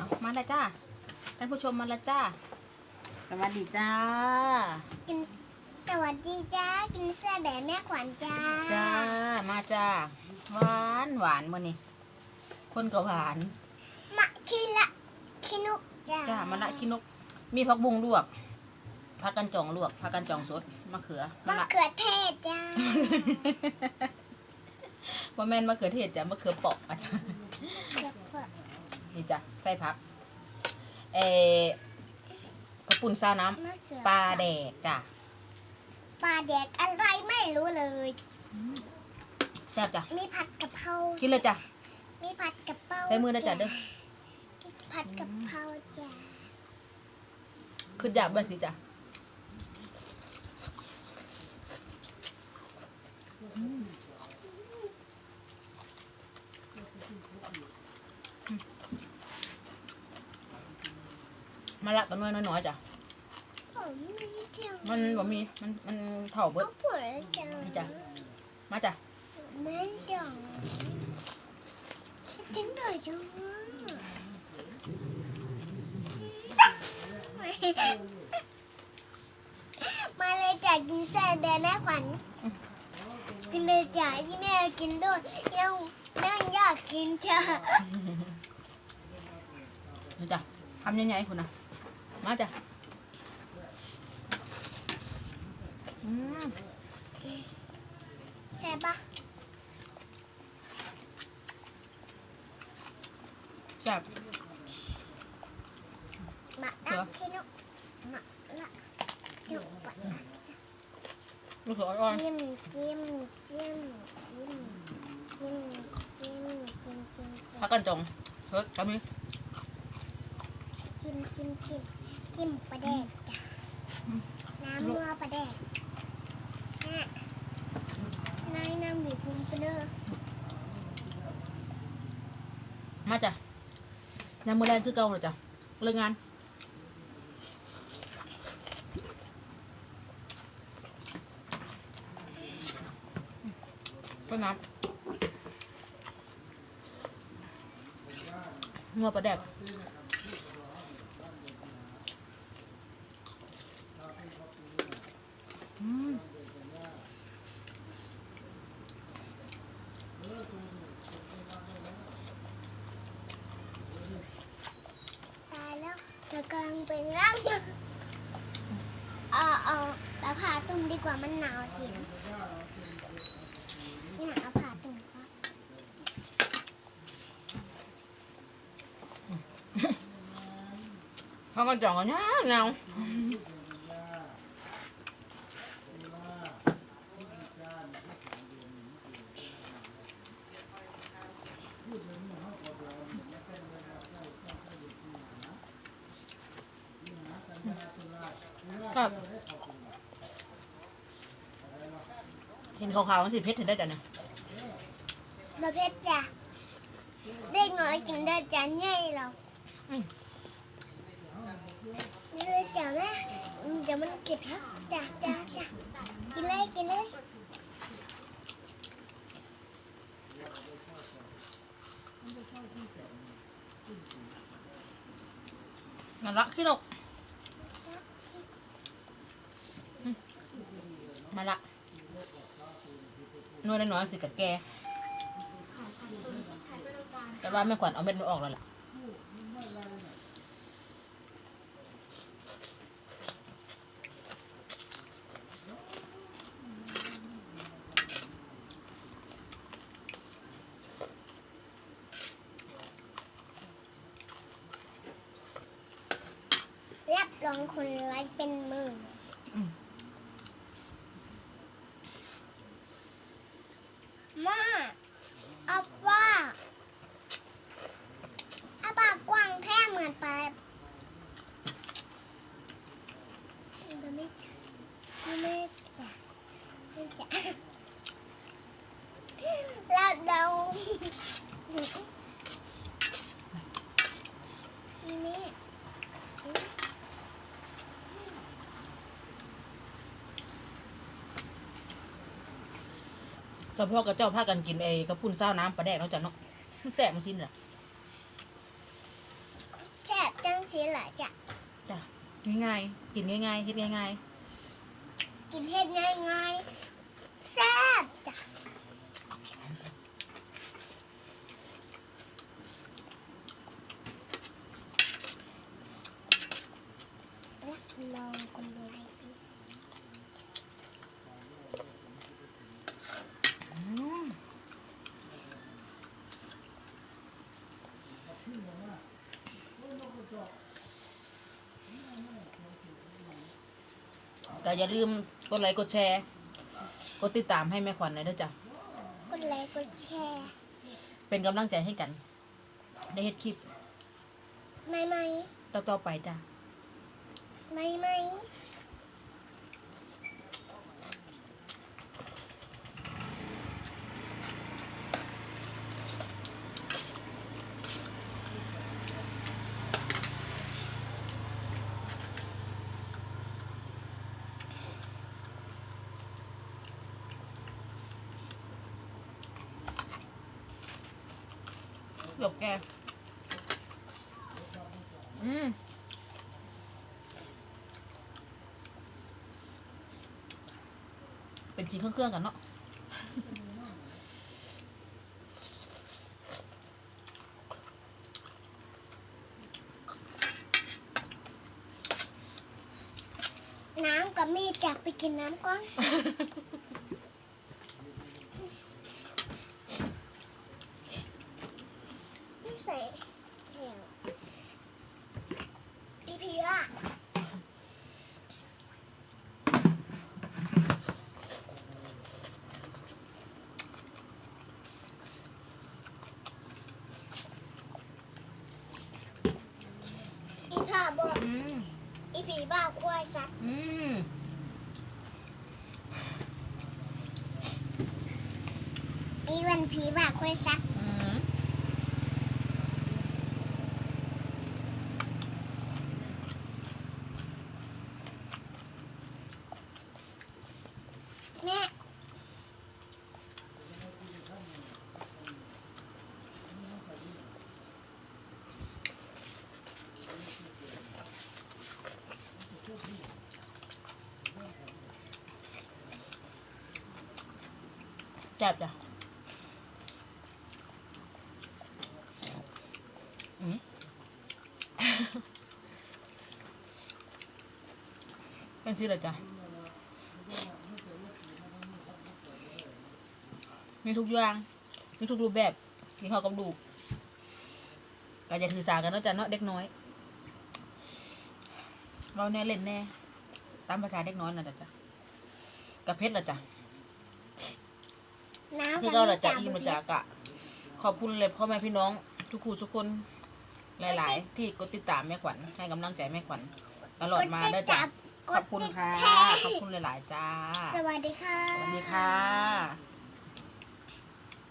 เอามาแล้วจ้าท่านผู้ชมมาแล้วจ้า สวัสดีจ้า กินสวัสดีจ้า กินเสื้อแบบแม่ขวัญจ้า จ้า มาจ้า หวานหวานมื่อนี้คนก็หวาน มะคิละคินุกจ้าจ้ามาละขี้นก มีผักบุ้งลวกผักกันจองลวกผักกันจองสดมะเขือมะมะละเขือเทศจ้า ว่าแม่นมะเขือเทศจ้ะมะเขือเปอกอะจ้ะเดี๋ยวเปิด นี่จ้ะใส่ผักเออกระปุ่นซาวน้มะเขือำปลาแดกจ้ะปลาแดกอะไรไม่รู้เลย แซ่บจ้ะมีผัดกะเพรา กินเลยจ้ะมีผัดกะเพราใส่มือนะจ้ะเด้อผัดกะเพราจ้าขึ้นหยาบไปสิจ้ะ มาละกันน้อยน้อยๆจ้ะผมไม่เที่ยวมันบ่มี มัน มันเท่าเบิดเอาผัวจ้านี่จ้ะ มาจ้ะ ไม่จังจังเลยจังมาเลยจ้ะกินแซ่บแบบแม่ขวัญกินเลยจ้ะที่แม่กินด้วยยังนั่งอยากกินจ้ะ นี่จ้ะทำยังไงคุณนะ มาจ้ะอืมแซ่บปะแซ่บมาเหรละอพี่นุมาละนุปะลูกเขืออ่อนจิ้มจิ้มจิ้มจิ้มจิ้มจิ้มจิ้มจิ้มพักกันจงเฮ้ยทำนี้จิ้มจิ้มจิ้ม จิ้มปลาแดกจ้ะน้ำนัวปลาแดกน่ะนายน้ำบีบพุงไปเด้อมาจ้ะยามมือแรงคือเก่าเลยจ้ะเลิกงานก็น้ำงัวปลาแดก อืม ตายแล้วเธอกำลัง เป็นร่างเอาเอาแล้วผ่าตุ่มดีกว่ามันหนาวสิเนี่ยเอาผ่าตุ่มครับเขาก็จ่องกันเนาะเงาก็เห็นขาวๆมันสิเพชรเห็นได้จ้ะเนี่ยประเภทจ้ะเด็กน้อยกินได้จ้ะใหญ่เราอืมนี่เลยจ้ะแม่อืมเดี๋ยวมันเก็บครับจ้ะจ้ะจ้ะกินเลยกินเลยนั่นละขี้นกอื มาละหน่วยน้อยๆสิกับแก แต่ว่าไม่ขวัญเอาเม็ดมันออกแล้วล่ะรับรองคนไลค์เป็นหมื่น อืม มาเอาว่าอาปากกว้างแท้เหมือนปลาไม่ไม่ไม่จ้ะไม่จ้ะแล้วเรานี่ เจ้าพ่อกับเจ้าพากันกินไอ้กระพุ้นเศร้าน้ำปลาแดกเนาะจ้ะเนาะแสบมันสิ้นแหละแเสียหลายจ้ะจ้ะง่ายๆกินง่ายๆคิดง่ายกินเฮ็ดง่ายๆแซ่บจ้ะรับรองคนดูได้ดี แต่อย่าลืมกดไลค์กดแชร์ กดติดตามให้แม่ขวัญหน่อยด้วยจ้ะ กดไลค์กดแชร์เป็นกำลังใจให้กัน ได้เฮ็ดคลิปไม่ไม่ต่อๆไปจ้ะ ไม่ไม่ หลบแกอืมเป็นสีเครื่องๆกันเนาะน้ำกับมีดจับไปกินน้ำก่อนไม่ใส่เหี่ยวพี่พีว่าอีพ่อบอกอืมอีผีบ้าควายสัตว์อืมอีวันผีบ้าควายสัตว์ จับจ้ะอืมเป็นที่ละจ้ะมีทุกอย่าง มีทุกรูปแบบกินข้าวกับดูกก็จะถือสากันเนาะจ้ะเนาะเด็กน้อยเราแน่เล่นแน่ ตามภาษาเด็กน้อยน่ะจ้ะจ้ะกับเพชรละจ้ะ น้ำที่เราละจะอีมาจากอะขอบคุณเลยพ่อแม่พี่น้องทุกคู่ทุกคนหลาย ๆ ที่กดติดตามแม่ขวัญให้กำลังใจแม่ขวัญตลอดมาเด้อจ้ะขอบคุณค่ะขอบคุณหลาย ๆ จ้า สวัสดีค่ะ สวัสดีค่ะ